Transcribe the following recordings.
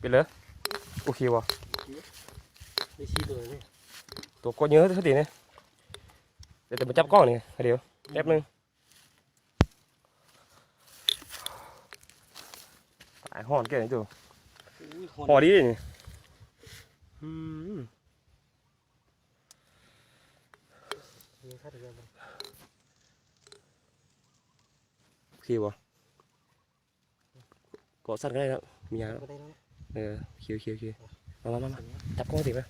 เป็นเลยโอเควะได้ชี้ตัวนี่ตัวก็เยอะเท่าทีเนี่ยเดี๋ยวจะมาจับก้องนี่เดี๋ยวแป๊บนึงตายห่อนเก่งจูอุ้ยหห่อนดีนี่โอเควะกดสั้นก็ได้ครับมียาแล้ว เออโอเคโอเคโอเคมามามามาจับกล้องติดไหม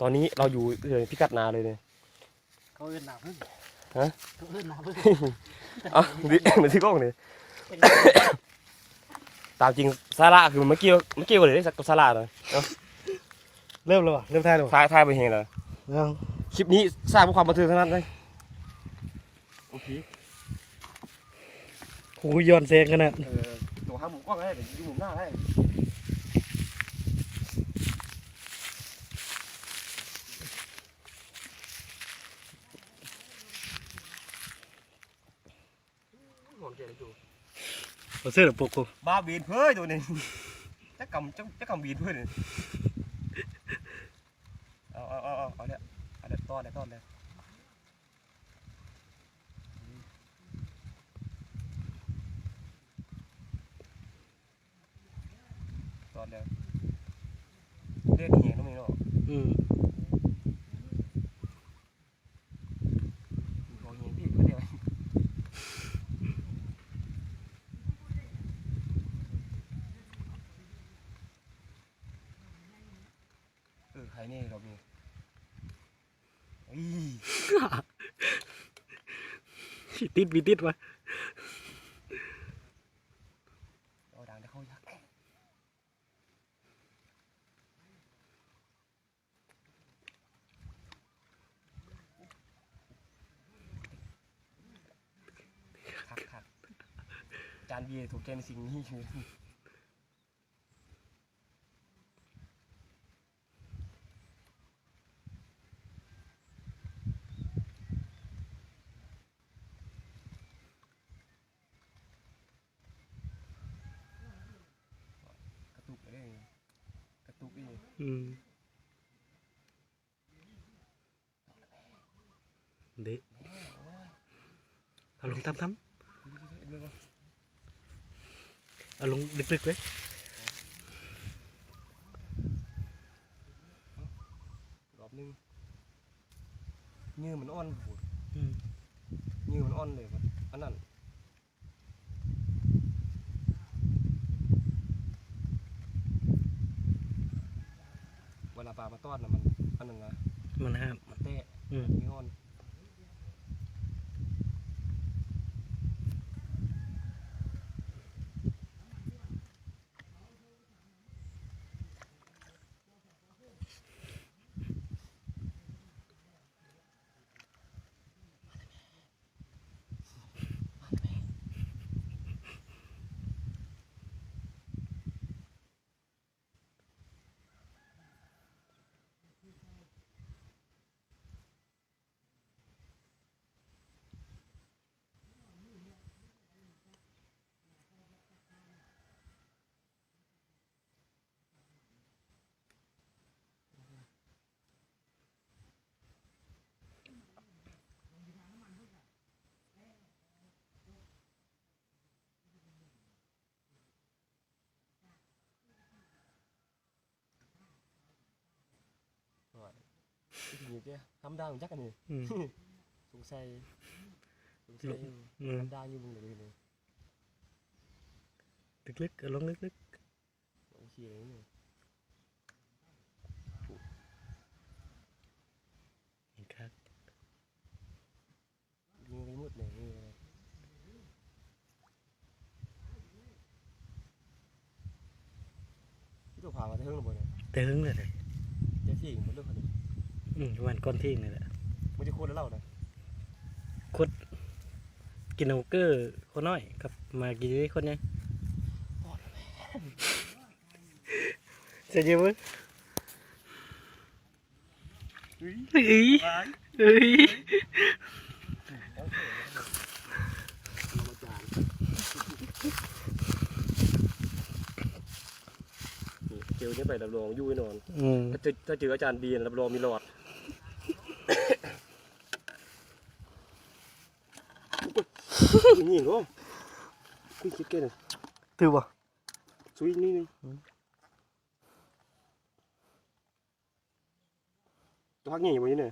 ตอนนี้เราอยู่เลยพิกัดนาเลยเนี่ยเขาเอื้อนหนาพึ่งฮะเขาเอื้อนหนาพึ่งอะดิมันที่กล้องเลยตามจริงซาร่าคือมันไม่เกี่ยวไม่เกี่ยวเลยกับซาร่าเลยเริ่มแล้ววะเริ่มท่ายแล้ววะทายทายไปเฮงเลยยังคลิปนี้สร้างเพื่อความบันเทิงเท่านั้นเลยโอเคโอ้ยย้อนแสงขนาดเออตัวห้ามุมกล้องได้เดี๋ยวอยู่มุมหน้าได้ห อนเกลียดอยู่เอาเสื้อปกกูบ้าบีนเพื่อตัวนี้จะกำจะจะกำบีนเพื่อนี่เอาเอาเอาเอาเอาเนี่ยเอาเนี่ยต้อนเนี่ยต้อนเนี่ยต้อนเนี่ยเรียกเหี้ยน้องมีเนาะอืม โอ้ยเหี้ยพี่เพื่อเดียวเออใคร นี่เรามีอีติดวิติดวะเอาดังได้เข้ายักคักคักจานเบียร์ถูกใจในสิ่งนี้คือระตุกเลย กระตุกอีกอืมเด็กเอาลงทำทำเอาลงลึกๆไว้ รอบนึงเนื้อมันอ่อนโห อืม เนื้อมันอ่อน เลยว่ะอันนั้นเวลาปลามาต้อนนะมันอันนั้นนะมันห้ามมันเตะอืมเนื้อ อ่อนทีนี้เจ้ทำดาวจักกันนี่อืม สงสัยสงสัยอยู่อืม ทำดาวอยู่มึงเลยเลยลึกๆเอาลงลึกโอเคเลยนี่ๆเห็นครับยิงไปมุดเลยนี่เลยที่ตัวพามาเท่งหรือเปล่าเนี่ยแต่หึงเลยเลยเจ๊ที่มันเรื่องขนาดนี้ อืมวันก้อนที่นี่แหละมันจะคูดแล้วเล่านะคุดกินเอาเกอร์คนน้อยกับมากินนี่คนใหญ่จะเยอะมั้งเฮ้ยเฮ้ยเจอเนี้ยไปรับรองยุ่ยนอน อืถ้าเจอถ้อาจารย์บีนรับรองมีหลอด nhìn đúng không quy chiếc kia này tiêu à suy đi đi tôi hát nhảy vào như này